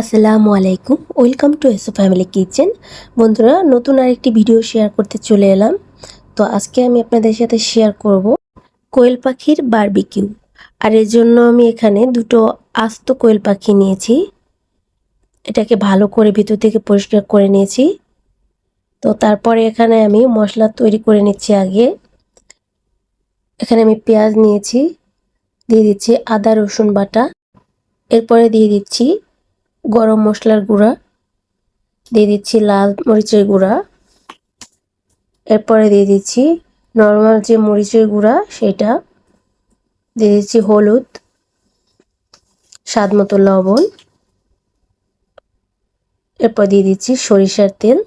আসসালামু আলাইকুম। Welcome to এসো ফ্যামিলি কিচেন বন্ধুরা, নতুন আরেকটি ভিডিও শেয়ার করতে চলে এলাম। তো আজকে আমি আপনাদের সাথে শেয়ার করব কোয়েল পাখির বারবিকিউ আর এর জন্য আমি এখানে দুটো আস্ত কোয়েল পাখি নিয়েছি। এটাকে ভালো করে ভিতর থেকে পরিষ্কার করে নিয়েছি। তো তারপরে এখানে আমি মশলা তৈরি করে নিচ্ছি আগে। এখানে আমি পেঁয়াজ নিয়েছি, দিয়ে দিচ্ছি আদা, রসুন বাটা। এরপরে দিয়ে দিচ্ছি গরম মশলার গুঁড়া, দিয়ে দিচ্ছি লাল মরিচের গুঁড়া। এরপরে দিয়ে দিচ্ছি নর্মাল যে মরিচের গুঁড়া সেটা, দিয়ে দিচ্ছি হলুদ স্বাদ মতো লবণ। এরপর দিয়ে দিচ্ছি সরিষার তেল।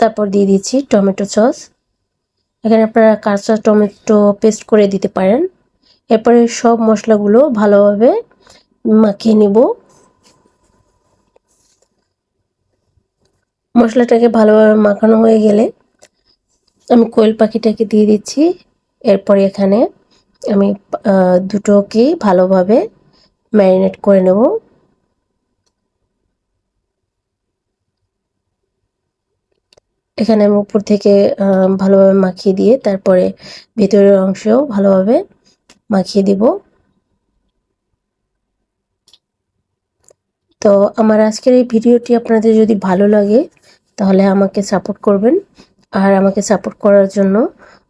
তারপর দিয়ে দিচ্ছি টমেটো সস। এখানে আপনারা কাঁচা টমেটো পেস্ট করে দিতে পারেন। এরপরে সব মশলাগুলো ভালোভাবে মাখিয়ে নিব। মশলাটাকে ভালোভাবে মাখানো হয়ে গেলে আমি কোয়েল পাখিটাকে দিয়ে দিচ্ছি। এরপরে এখানে আমি দুটোকেই ভালোভাবে ম্যারিনেট করে নেব। এখানে আমি উপর থেকে ভালোভাবে মাখিয়ে দিয়ে তারপরে ভেতরের অংশেও ভালোভাবে মাখিয়ে দিব। তো আমার আজকের এই ভিডিওটি আপনাদের যদি ভালো লাগে, তাহলে আমাকে সাপোর্ট করবেন। আর আমাকে সাপোর্ট করার জন্য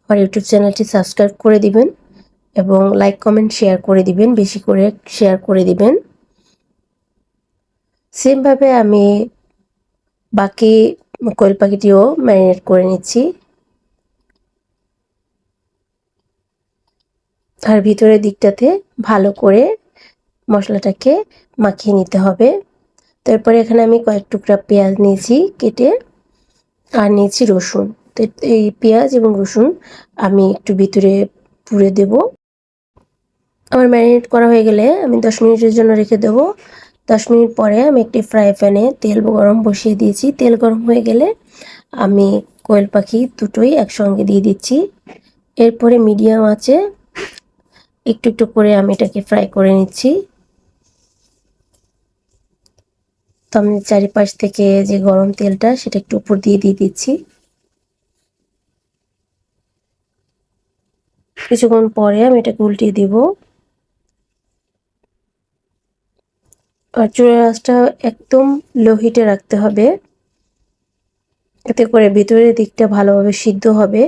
আমার ইউটিউব চ্যানেলটি সাবস্ক্রাইব করে দিবেন এবং লাইক কমেন্ট শেয়ার করে দিবেন, বেশি করে শেয়ার করে দিবেন। সেমভাবে আমি বাকি কোয়েল পাখিটিও ম্যারিনেট করে নিচ্ছি। আর ভিতরের দিকটাতে ভালো করে মশলাটাকে মাখিয়ে নিতে হবে। তারপরে এখানে আমি কয়েক টুকরা পেঁয়াজ নিয়েছি কেটে, আর নিয়েছি রসুন। তো এই পেঁয়াজ এবং রসুন আমি একটু ভিতরে পুড়ে দেব। আমার ম্যারিনেট করা হয়ে গেলে আমি দশ মিনিটের জন্য রেখে দেব। দশ মিনিট পরে আমি একটি ফ্রাই প্যানে তেল গরম বসিয়ে দিয়েছি। তেল গরম হয়ে গেলে আমি কোয়েল পাখি দুটোই একসঙ্গে দিয়ে দিচ্ছি। এরপরে মিডিয়াম আছে একটু একটু করে আমি এটাকে ফ্রাই করে নিচ্ছি। তো আমি চারিপাশ থেকে যে গরম তেলটা সেটা একটু উপর দিয়ে দিয়ে দিচ্ছি। কিছুক্ষণ পরে আমি এটাকে উল্টিয়ে দিব। আর চুলের আঁচটা একদম লো হিটে রাখতে হবে। এতে করে ভিতরের দিকটা ভালোভাবে সিদ্ধ হবে।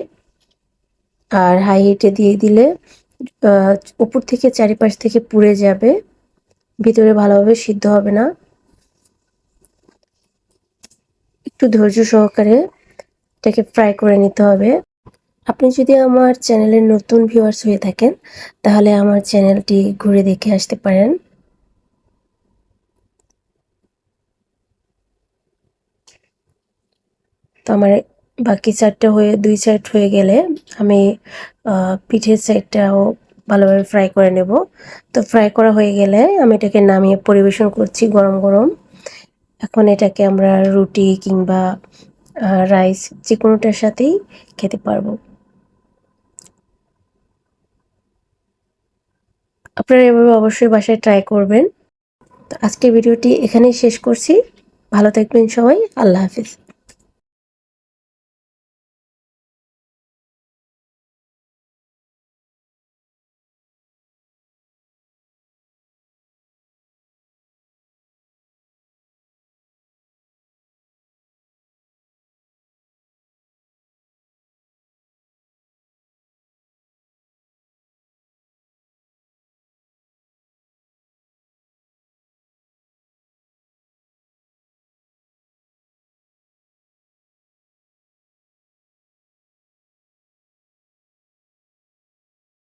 আর হাই হিটে দিয়ে দিলে উপর থেকে চারিপাশ থেকে পুড়ে যাবে। ভিতরে ভালোভাবে সিদ্ধ হবে না। একটু ধৈর্য সহকারে এটাকে ফ্রাই করে নিতে হবে। আপনি যদি আমার চ্যানেলের নতুন ভিউয়ার্স হয়ে থাকেন, তাহলে আমার চ্যানেলটি ঘুরে দেখে আসতে পারেন। তো আমার বাকি সাইডটা হয়ে, দুই সাইড হয়ে গেলে আমি পিঠের সাইডটাও ভালোভাবে ফ্রাই করে নেব। তো ফ্রাই করা হয়ে গেলে আমি এটাকে নামিয়ে পরিবেশন করছি গরম গরম। এখন এটাকে আমরা রুটি কিংবা রাইস যে কোনোটার সাথেই খেতে পারব। আপনারা এভাবে অবশ্যই বাসায় ট্রাই করবেন। তো আজকের ভিডিওটি এখানেই শেষ করছি। ভালো থাকবেন সবাই। আল্লাহ হাফিজ।